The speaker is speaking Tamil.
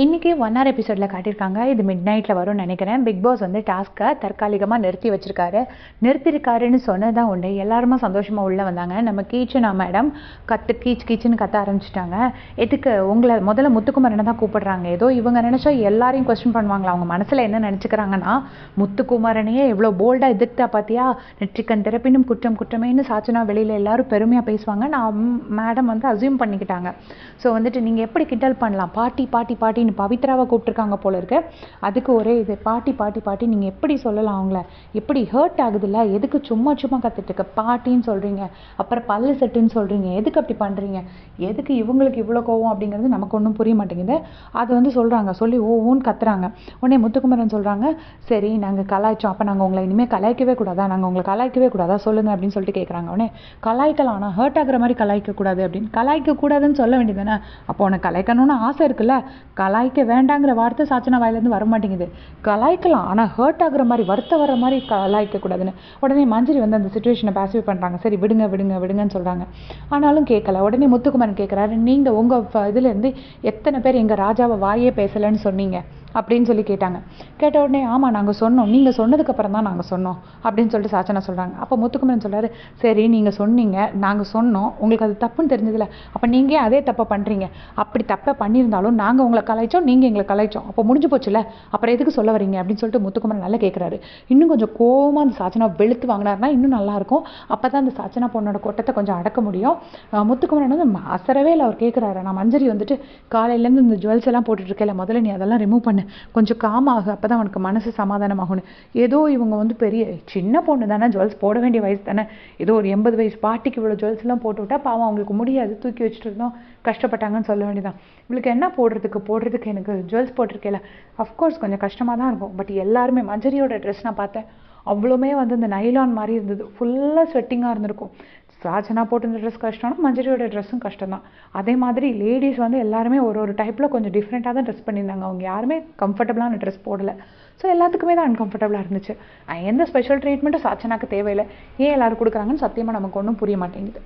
இன்றைக்கி ஒன் ஆர் எபிசோடில் காட்டியிருக்காங்க. இது மிட் நைட்டில் வரும்னு நினைக்கிறேன். பிக் பாஸ் வந்து டாஸ்க்கை தற்காலிகமாக நிறுத்தி வச்சுருக்காரு. நிறுத்திருக்காருன்னு சொன்னதான் உண்டு. எல்லாருமே சந்தோஷமாக உள்ளே வந்தாங்க. நம்ம கீச்சனா மேடம் கத்து கீச் கீச்சுன்னு கத்த ஆரம்பிச்சிட்டாங்க. எதுக்கு? உங்களை முதல்ல முத்துக்குமரனை தான் கூப்பிடுறாங்க. ஏதோ இவங்க நினச்சா எல்லாரையும் கொஸ்டின் பண்ணுவாங்களா? அவங்க மனசில் என்ன நினச்சிக்கிறாங்கன்னா முத்துக்குமரனையே எவ்வளோ போல்டாக எதிர்த்தா பார்த்தியா நெற்றிக்கன் திறப்பினும் குற்றம் குற்றமேன்னு சாச்சனா வெளியில் எல்லாரும் பெருமையாக பேசுவாங்க. நான் மேடம் வந்து அசியூம் பண்ணிக்கிட்டாங்க. ஸோ வந்துட்டு நீங்கள் எப்படி கிண்டல் பண்ணலாம்? பாட்டி பாட்டி பாட்டி பாட்டின்னு பவித்ராவை கூப்பிட்ருக்காங்க போல இருக்கு. அதுக்கு ஒரே இது பாட்டி பாட்டி பாட்டி நீங்கள் எப்படி சொல்லலாம் அவங்கள? எப்படி ஹர்ட் ஆகுதுல்ல? எதுக்கு சும்மா சும்மா கத்துட்டு இருக்க? பாட்டின்னு சொல்கிறீங்க அப்புறம் பல்லு செட்டுன்னு சொல்கிறீங்க எதுக்கு அப்படி பண்ணுறீங்க எதுக்கு இவங்களுக்கு இவ்வளோ கோவம் அப்படிங்கிறது நமக்கு ஒன்றும் புரிய மாட்டேங்குது. அது வந்து சொல்கிறாங்க சொல்லி ஓ ஓன்னு கத்துறாங்க. உடனே முத்துக்குமரன் சொல்கிறாங்க சரி நாங்கள் கலாய்ச்சோம். அப்போ நாங்கள் உங்களை இனிமேல் கலாய்க்கவே கூடாதா? நாங்கள் உங்களை கலாய்க்கவே கூடாதா? சொல்லுங்கள் அப்படின்னு சொல்லிட்டு கேட்குறாங்க உடனே கலாய்க்கலாம். ஆனால் ஹர்ட் ஆகிற மாதிரி கலாய்க்க கூடாது அப்படின்னு. கலாய்க்க கூடாதுன்னு சொல்ல வேண்டியதானே அப்போ உனக்கு கலாய்க்கணும்னு ஆசை இருக்குல்ல? கலாய்க்க வேண்டாங்கிற வார்த்தை சாச்சனா வாயிலேருந்து வர மாட்டேங்குது. கலாய்க்கலாம் ஆனால் ஹர்ட் ஆகுற மாதிரி வருத்த வர மாதிரி கலாய்க்க கூடாதுன்னு. உடனே மஞ்சரி வந்து அந்த சுச்சுவேஷனை பாசிவ் பண்ணுறாங்க சரி விடுங்க விடுங்க விடுங்கன்னு சொல்கிறாங்க ஆனாலும் கேட்கல உடனே முத்துக்குமரன் கேட்குறாரு நீங்கள் உங்கள் இதுலேருந்து எத்தனை பேர் எங்கள் ராஜாவை வாயே பேசலைன்னு சொன்னீங்க? அப்படின்னு சொல்லி கேட்டாங்க. கேட்ட உடனே ஆமாம் நாங்கள் சொன்னோம் நீங்கள் சொன்னதுக்கப்புறம் தான் நாங்கள் சொன்னோம். அப்படின்னு சொல்லிட்டு சாச்சனா சொல்கிறாங்க அப்போ முத்துக்குமரன் சொல்கிறாரு சரி நீங்கள் சொன்னீங்க நாங்கள் சொன்னோம். உங்களுக்கு அது தப்புன்னு தெரிஞ்சதில்ல அப்போ நீங்கள் அதே தப்பை பண்ணுறீங்க அப்படி தப்பை பண்ணியிருந்தாலும் நாங்கள் உங்களை கலாய்ச்சோம் நீங்கள் எங்களை கலாய்ச்சோம். அப்போ முடிஞ்சு போச்சுல. அப்புறம் எதுக்கு சொல்ல வரீங்க? அப்படின்னு சொல்லிட்டு முத்துக்குமரன் நல்லா கேட்குறாரு இன்னும் கொஞ்சம் கோவமாக அந்த சாச்சனா வெளுத்து வாங்கினாருன்னா இன்னும் நல்லாயிருக்கும் அப்போ தான் அந்த சாச்சனா பொண்ணோட கொட்டத்தை கொஞ்சம் அடக்க முடியும். முத்துக்குமரன் வந்து அசரவே இல்லை. அவர் கேட்குறாரு நான் மஞ்சரி வந்துட்டு காலையிலேருந்து இந்த ஜுவல்ஸ் எல்லாம் போட்டுட்ருக்கேன் முதல்ல நீ அதெல்லாம் ரிமூவ் பண்ணு. கொஞ்சம் காமாக அப்போ தான் அவனுக்கு மனசு சமாதானமாகும்னு. ஏதோ இவங்க வந்து பெரிய சின்ன பொண்ணு தானே ஜுவல்ஸ் போட வேண்டிய வயசு தானே. ஏதோ ஒரு எண்பது வயசு பாட்டிக்கு இவ்வளோ ஜுவல்ஸ்லாம் போட்டு விட்டா பாவம் அவங்களுக்கு முடியாது. தூக்கி வச்சுட்டு இருந்தோம். கஷ்டப்பட்டாங்கன்னு சொல்ல வேண்டியதான் இவளுக்கு என்ன போடுறதுக்கு போடுறதுக்கு எனக்கு ஜுவல்ஸ் போட்டிருக்கேல. அஃப்கோர்ஸ் கொஞ்சம் கஷ்டமாக தான் இருக்கும். பட் எல்லாருமே மஞ்சரியோட ட்ரெஸ் நான் பார்த்தேன். அவ்வளோமே வந்து இந்த நைலான் மாதிரி இருந்தது. ஃபுல்லாக ஸ்வெட்டிங்காக இருந்திருக்கும். ராஜனா போட்டிருந்த ட்ரெஸ் கஷ்டம்னா மஞ்சரியோட ட்ரெஸ்ஸும் கஷ்டம் தான் அதே மாதிரி லேடிஸ் வந்து எல்லாருமே ஒரு ஒரு டைப்பில் கொஞ்சம் டிஃப்ரெண்ட்டாக தான் ட்ரெஸ் பண்ணியிருந்தாங்க. அவங்க யாருமே கம்ஃபர்டபுளான ட்ரெஸ் போடலை. ஸோ எல்லாத்துக்குமே தான் அன்கம்ஃபர்டபுளாக இருந்துச்சு. எந்த ஸ்பெஷல் ட்ரீட்மெண்ட்டும் சாச்சனாக்கு தேவையில்லை. ஏன் எல்லாரும் கொடுக்குறாங்கன்னு சத்தியமாக நமக்கு ஒன்றும் புரிய மாட்டேங்குது.